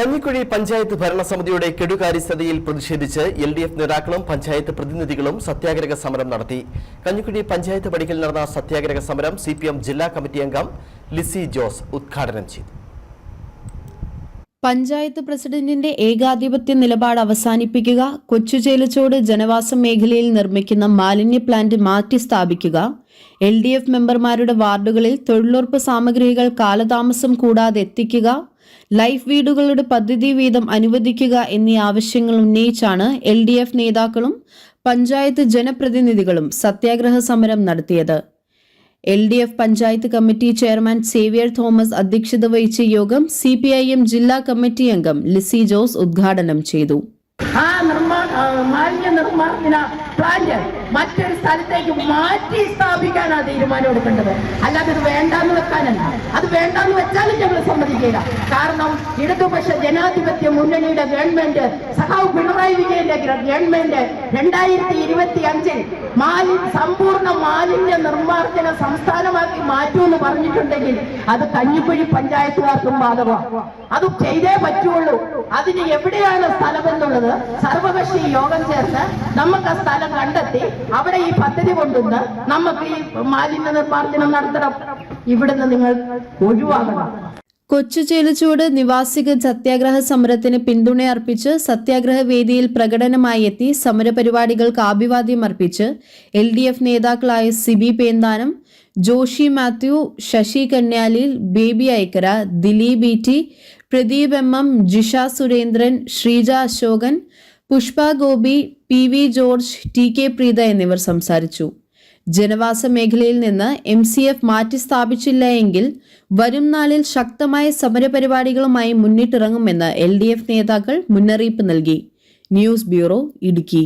കഞ്ഞിക്കുഴി പഞ്ചായത്ത് ഭരണസമിതിയുടെ കെടുകാര്യസ്ഥതയിൽ പ്രതിഷേധിച്ച് L D F നേതാക്കളും പഞ്ചായത്ത് പ്രതിനിധികളും സത്യാഗ്രഹ സമരം നടത്തി. കഞ്ഞിക്കുഴി പഞ്ചായത്ത് പടിക്കൽ നടന്ന സത്യാഗ്രഹ സമരം സി ജില്ലാ കമ്മിറ്റി അംഗം ലിസി ജോസ് ഉദ്ഘാടനം ചെയ്തു. പഞ്ചായത്ത് പ്രസിഡന്റിന്റെ ഏകാധിപത്യ നിലപാട് അവസാനിപ്പിക്കുക കൊച്ചുചേലച്ചോട് ജനവാസ മേഖലയിൽ നിർമ്മിക്കുന്ന മാലിന്യ പ്ലാന്റ് മാറ്റി സ്ഥാപിക്കുക എൽ ഡി എഫ് മെമ്പർമാരുടെ വാർഡുകളിൽ തൊഴിലുറപ്പ് സാമഗ്രികൾ കാലതാമസം കൂടാതെ എത്തിക്കുക ലൈഫ് വീടുകളുടെ പദ്ധതി വീതം അനുവദിക്കുക എന്നീ ആവശ്യങ്ങൾ ഉന്നയിച്ചാണ് എൽ ഡി എഫ് നേതാക്കളും പഞ്ചായത്ത് ജനപ്രതിനിധികളും സത്യാഗ്രഹ സമരം നടത്തിയത്. L D F panchayat committee chairman Xavier Thomas അധ്യക്ഷത വഹിച്ച യോഗം സി ജില്ലാ കമ്മിറ്റി അംഗം ലിസി ജോസ് ഉദ്ഘാടനം ചെയ്തു. ആ നിർമ്മാണ മാലിന്യ നിർമ്മാർജന പ്ലാന്റ് മറ്റൊരു സ്ഥലത്തേക്ക് മാറ്റി സ്ഥാപിക്കാനാണ് തീരുമാനം എടുക്കേണ്ടത്. അല്ലാതെ ഇത് വേണ്ടാന്ന് വെക്കാനല്ല. അത് വേണ്ടാന്ന് വെച്ചാലും ഞങ്ങൾ സമ്മതിക്കില്ല. കാരണം ഇടതുപക്ഷ ജനാധിപത്യ മുന്നണിയുടെ ഗവൺമെന്റ് സഹാവ് പിണറായി വിജയന്റെ ഗവൺമെന്റ് രണ്ടായിരത്തി ഇരുപത്തി അഞ്ചിൽ മാലി സമ്പൂർണ മാലിന്യ നിർമ്മാർജന സംസ്ഥാനമാക്കി എന്ന് പറഞ്ഞിട്ടുണ്ടെങ്കിൽ അത് കഞ്ഞിക്കുഴി പഞ്ചായത്തുകാർക്കും ബാധകമാണ് അത് ചെയ്തേ പറ്റുള്ളൂ. അതിന് എവിടെയാണ് സ്ഥലം എന്നുള്ളത് സർവകക്ഷി യോഗം ചേർന്ന് നമുക്ക് ആ സ്ഥലം കണ്ടെത്തി അവിടെ ഈ പദ്ധതി കൊണ്ടുവന്ന് നമുക്ക് ഈ മാലിന്യ നിർമ്മാർജനം നടത്തണം. ഇവിടുന്ന് നിങ്ങൾ ഒഴിവാകണം കൊച്ചുചേലച്ചൂട് നിവാസികൾ സത്യാഗ്രഹ സമരത്തിന് പിന്തുണയർപ്പിച്ച് സത്യാഗ്രഹ വേദിയിൽ പ്രകടനമായി എത്തി സമരപരിപാടികൾക്ക് ആഭിവാദ്യം അർപ്പിച്ച് എൽ ഡി എഫ് നേതാക്കളായ Siby Penthanam Joshy Mathew Sasi Kanyalil Baby Aikkara Dileep E T Pradeep M M Jisha Surendran Sreeja Ashokan Pushpa Gopi P V George T K Preetha എന്നിവർ സംസാരിച്ചു. ജനവാസ മേഖലയിൽ നിന്ന് എം സി എഫ് മാറ്റി സ്ഥാപിച്ചില്ല എങ്കിൽ വരും നാളിൽ ശക്തമായ സമരപരിപാടികളുമായി മുന്നിട്ടിറങ്ങുമെന്ന് എൽ ഡി എഫ് നേതാക്കൾ മുന്നറിയിപ്പ് നൽകി. News bureau Idukki.